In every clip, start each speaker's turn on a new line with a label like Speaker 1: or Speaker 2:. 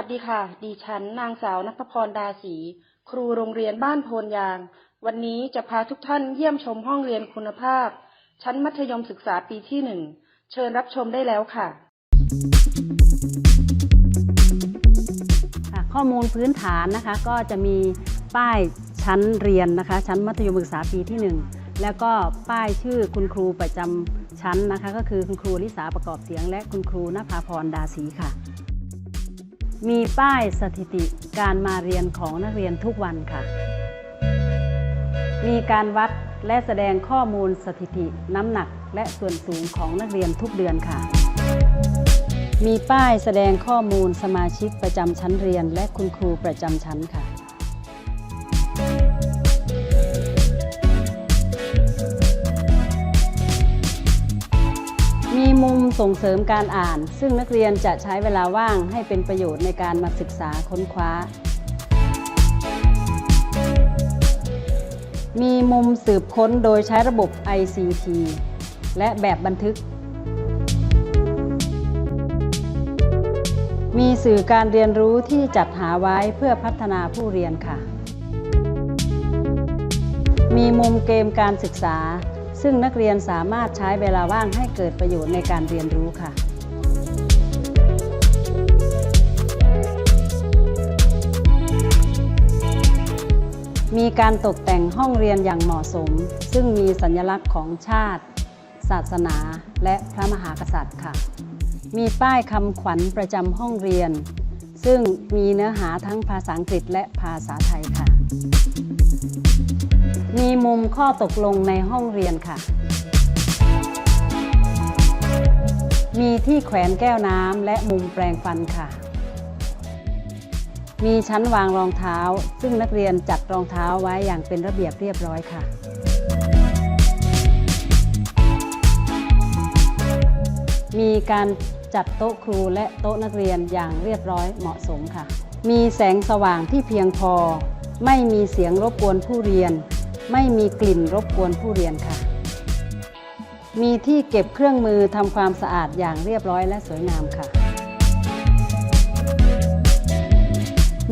Speaker 1: ัสดีค่ะ ดิฉันนางสาวนัทพรดาศีครูโรงเรียนบ้านโพนยาง วันนี้จะพาทุกท่านเยี่ยมชมห้องเรียนคุณภาพ ชั้นมัธยมศึกษาปีที่หนึ่ง เชิญรับชมได้แล้วค่ะ
Speaker 2: ข้อมูลพื้นฐานนะคะก็จะมีป้ายชั้นเรียนนะคะ ชั้นมัธยมศึกษาปีที่1แล้วก็ป้ายชื่อคุณครูประจำชั้นนะคะ ก็คือคุณครูลิสาประกอบเสียง และคุณครูนภาพรดาศีค่ะ มีป้ายสถิติการมาเรียนของนักเรียนทุกวันค่ะ มีการวัดและแสดงข้อมูลสถิติน้ำหนักและส่วนสูงของนักเรียนทุกเดือนค่ะ มีป้ายแสดงข้อมูลสมาชิกประจำชั้นเรียนและคุณครูประจำชั้นค่ะ มุมส่งเสริมการอ่าน ซึ่งนักเรียนจะใช้เวลาว่างให้เป็นประโยชน์ในการมาศึกษาค้นคว้า มีมุมสืบค้นโดยใช้ระบบ ICT และแบบบันทึก มีสื่อการเรียนรู้ที่จัดหาไว้เพื่อพัฒนาผู้เรียนค่ะ มีมุมเกมการศึกษา ซึ่งนักเรียนสามารถใช้เวลาว่างให้เกิดประโยชน์ในการเรียนรู้ค่ะมีการตกแต่งห้องเรียนอย่างเหมาะสม ซึ่งมีสัญลักษณ์ของชาติ ศาสนา และพระมหากษัตริย์ค่ะ มีป้ายคำขวัญประจำห้องเรียน ซึ่งมีเนื้อหาทั้งภาษาอังกฤษและภาษาไทยค่ะ มีมุมข้อตกลงในห้องเรียนค่ะ มีที่แขวนแก้วน้ำและมุมแปรงฟันค่ะ มีชั้นวางรองเท้า ซึ่งนักเรียนจัดรองเท้าไว้อย่างเป็นระเบียบเรียบร้อยค่ะมีการจัดโต๊ะครูและโต๊ะนักเรียนอย่างเรียบร้อยเหมาะสมค่ะ มีแสงสว่างที่เพียงพอ ไม่มีเสียงรบกวนผู้เรียน ไม่มีกลิ่นรบกวนผู้เรียนค่ะ มีที่เก็บเครื่องมือทำความสะอาดอย่างเรียบร้อยและสวยงามค่ะ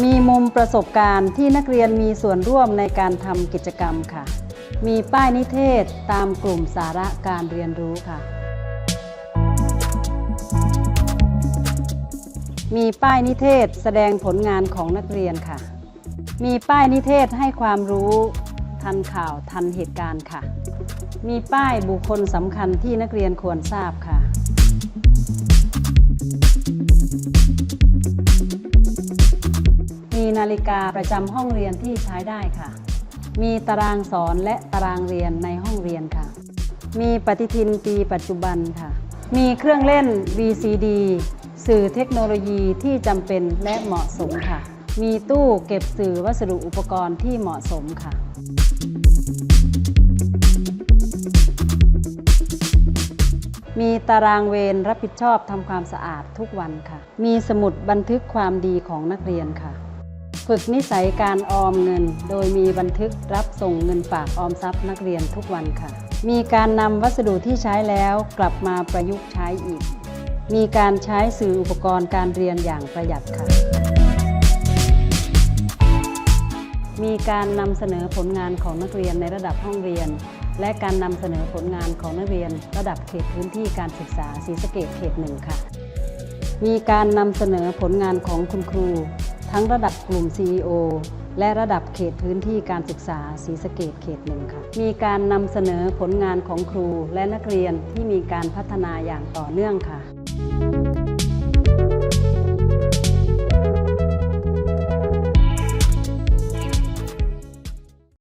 Speaker 2: มีมุมประสบการณ์ที่นักเรียนมีส่วนร่วมในการทำกิจกรรมค่ะ มีป้ายนิเทศตามกลุ่มสาระการเรียนรู้ค่ะ มีป้ายนิเทศแสดงผลงานของนักเรียนค่ะ มีป้ายนิเทศให้ความรู้ ทันข่าวทันเหตุการณ์ค่ะ มีป้ายบุคคลสำคัญที่นักเรียนควรทราบค่ะ มีนาฬิกาประจำห้องเรียนที่ใช้ได้ค่ะ มีตารางสอนและตารางเรียนในห้องเรียนค่ะ มีปฏิทินปีปัจจุบันค่ะ มีเครื่องเล่น VCD สื่อเทคโนโลยีที่จำเป็นและเหมาะสมค่ะ มีตู้เก็บสื่อวัสดุอุปกรณ์ที่เหมาะสมค่ะ มีตารางเวรรับผิดชอบทำความสะอาดทุกวันค่ะ มีสมุดบันทึกความดีของนักเรียนค่ะ ฝึกนิสัยการออมเงิน โดยมีบันทึกรับส่งเงินฝากออมทรัพย์นักเรียนทุกวันค่ะ มีการนำวัสดุที่ใช้แล้วกลับมาประยุกต์ใช้อีก มีการใช้สื่ออุปกรณ์การเรียนอย่างประหยัดค่ะ มีการนำเสนอผลงานของนักเรียนในระดับห้องเรียน และการนำเสนอผลงานของนักเรียน ระดับเขตพื้นที่การศึกษาศรีสะเกดเขตหนึ่งค่ะ มีการนำเสนอผลงานของคุณครู ทั้งระดับกลุ่ม CEO และระดับเขตพื้นที่การศึกษาศรีสะเกดเขตหนึ่งค่ะ มีการนำเสนอผลงานของครูและนักเรียนที่มีการพัฒนาอย่างต่อเนื่องค่ะ